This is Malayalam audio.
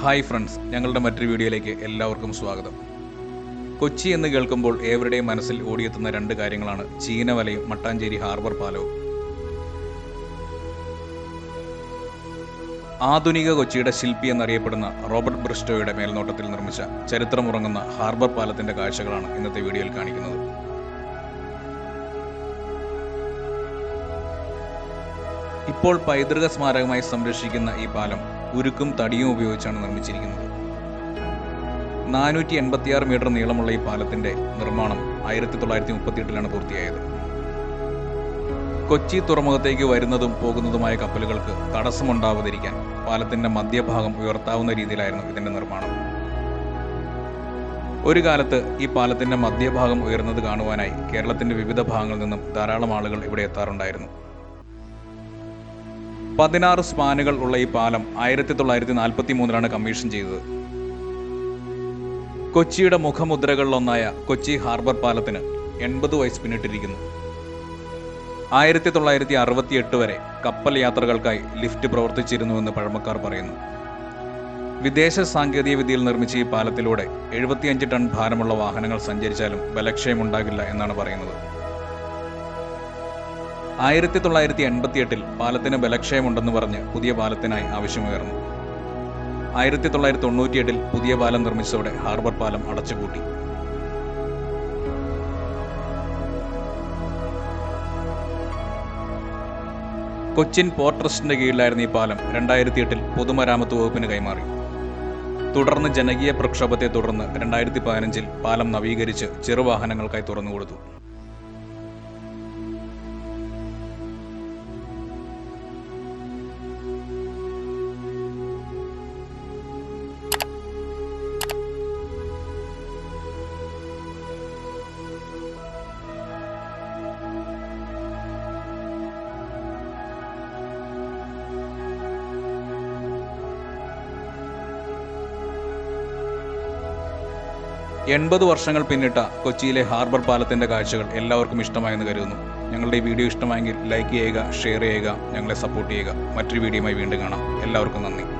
ഹായ് ഫ്രണ്ട്സ് ഞങ്ങളുടെ മറ്റൊരു വീഡിയോയിലേക്ക് എല്ലാവർക്കും സ്വാഗതം. കൊച്ചി എന്ന് കേൾക്കുമ്പോൾ ഏവരുടെയും മനസ്സിൽ ഓടിയെത്തുന്ന രണ്ട് കാര്യങ്ങളാണ് ചീനവലയും മട്ടാഞ്ചേരി ഹാർബർ പാലവും. ആധുനിക കൊച്ചിയുടെ ശില്പി എന്നറിയപ്പെടുന്ന റോബർട്ട് ബ്രിസ്റ്റോയുടെ മേൽനോട്ടത്തിൽ നിർമ്മിച്ച ചരിത്രമുറങ്ങുന്ന ഹാർബർ പാലത്തിന്റെ കാഴ്ചകളാണ് ഇന്നത്തെ വീഡിയോയിൽ കാണിക്കുന്നത്. ഇപ്പോൾ പൈതൃക സ്മാരകമായി സംരക്ഷിക്കുന്ന ഈ പാലം ഉരുക്കും തടിയും ഉപയോഗിച്ചാണ് നിർമ്മിച്ചിരിക്കുന്നത്. നാനൂറ്റി എൺപത്തിയാറ് മീറ്റർ നീളമുള്ള ഈ പാലത്തിന്റെ നിർമ്മാണം ആയിരത്തി തൊള്ളായിരത്തി മുപ്പത്തിയെട്ടിലാണ് പൂർത്തിയായത്. കൊച്ചി തുറമുഖത്തേക്ക് വരുന്നതും പോകുന്നതുമായ കപ്പലുകൾക്ക് തടസ്സമുണ്ടാവാതിരിക്കാൻ പാലത്തിന്റെ മധ്യഭാഗം ഉയർത്താവുന്ന രീതിയിലായിരുന്നു ഇതിന്റെ നിർമ്മാണം. ഒരു കാലത്ത് ഈ പാലത്തിന്റെ മധ്യഭാഗം ഉയർന്നത് കാണുവാനായി കേരളത്തിന്റെ വിവിധ ഭാഗങ്ങളിൽ നിന്നും ധാരാളം ആളുകൾ ഇവിടെ എത്താറുണ്ടായിരുന്നു. പതിനാറ് സ്പാനുകൾ ഉള്ള ഈ പാലം ആയിരത്തി തൊള്ളായിരത്തി നാൽപ്പത്തി മൂന്നിലാണ് കമ്മീഷൻ ചെയ്തത്. കൊച്ചിയുടെ മുഖമുദ്രകളിലൊന്നായ കൊച്ചി ഹാർബർ പാലത്തിന് എൺപത് വയസ്സ് പിന്നിട്ടിരിക്കുന്നു. ആയിരത്തി തൊള്ളായിരത്തി അറുപത്തി എട്ട് വരെ കപ്പൽ യാത്രകൾക്കായി ലിഫ്റ്റ് പ്രവർത്തിച്ചിരുന്നുവെന്ന് പഴമക്കാർ പറയുന്നു. വിദേശ സാങ്കേതിക വിദ്യയിൽ നിർമ്മിച്ച ഈ പാലത്തിലൂടെ എഴുപത്തിയഞ്ച് ടൺ ഭാരമുള്ള വാഹനങ്ങൾ സഞ്ചരിച്ചാലും ബലക്ഷയമുണ്ടാകില്ല എന്നാണ് പറയുന്നത്. ആയിരത്തി തൊള്ളായിരത്തി എൺപത്തി എട്ടിൽ പാലത്തിന് ബലക്ഷയമുണ്ടെന്ന് പറഞ്ഞ് പുതിയ പാലത്തിനായി ആവശ്യമുയർന്നു. ആയിരത്തി തൊള്ളായിരത്തി തൊണ്ണൂറ്റിയെട്ടിൽ പുതിയ പാലം നിർമ്മിച്ചതോടെ ഹാർബർ പാലം അടച്ചുപൂട്ടി. കൊച്ചിൻ പോർട്ട് ട്രസ്റ്റിന്റെ കീഴിലായിരുന്ന ഈ പാലം. രണ്ടായിരത്തി എട്ടിൽ പൊതുമരാമത്ത് വകുപ്പിന് കൈമാറി. തുടർന്ന് ജനകീയ പ്രക്ഷോഭത്തെ തുടർന്ന് രണ്ടായിരത്തി പതിനഞ്ചിൽ പാലം നവീകരിച്ച് ചെറുവാഹനങ്ങൾക്കായി തുറന്നുകൊടുത്തു. എൺപത് വർഷങ്ങൾ പിന്നിട്ട കൊച്ചിയിലെ ഹാർബർ പാലത്തിന്റെ കാഴ്ചകൾ എല്ലാവർക്കും ഇഷ്ടമായെന്ന് കരുതുന്നു. ഞങ്ങളുടെ ഈ വീഡിയോ ഇഷ്ടമായെങ്കിൽ ലൈക്ക് ചെയ്യുക ഷെയർ ചെയ്യുക ഞങ്ങളെ സപ്പോർട്ട് ചെയ്യുക. മറ്റൊരു വീഡിയോയുമായി വീണ്ടും കാണാം. എല്ലാവർക്കും നന്ദി.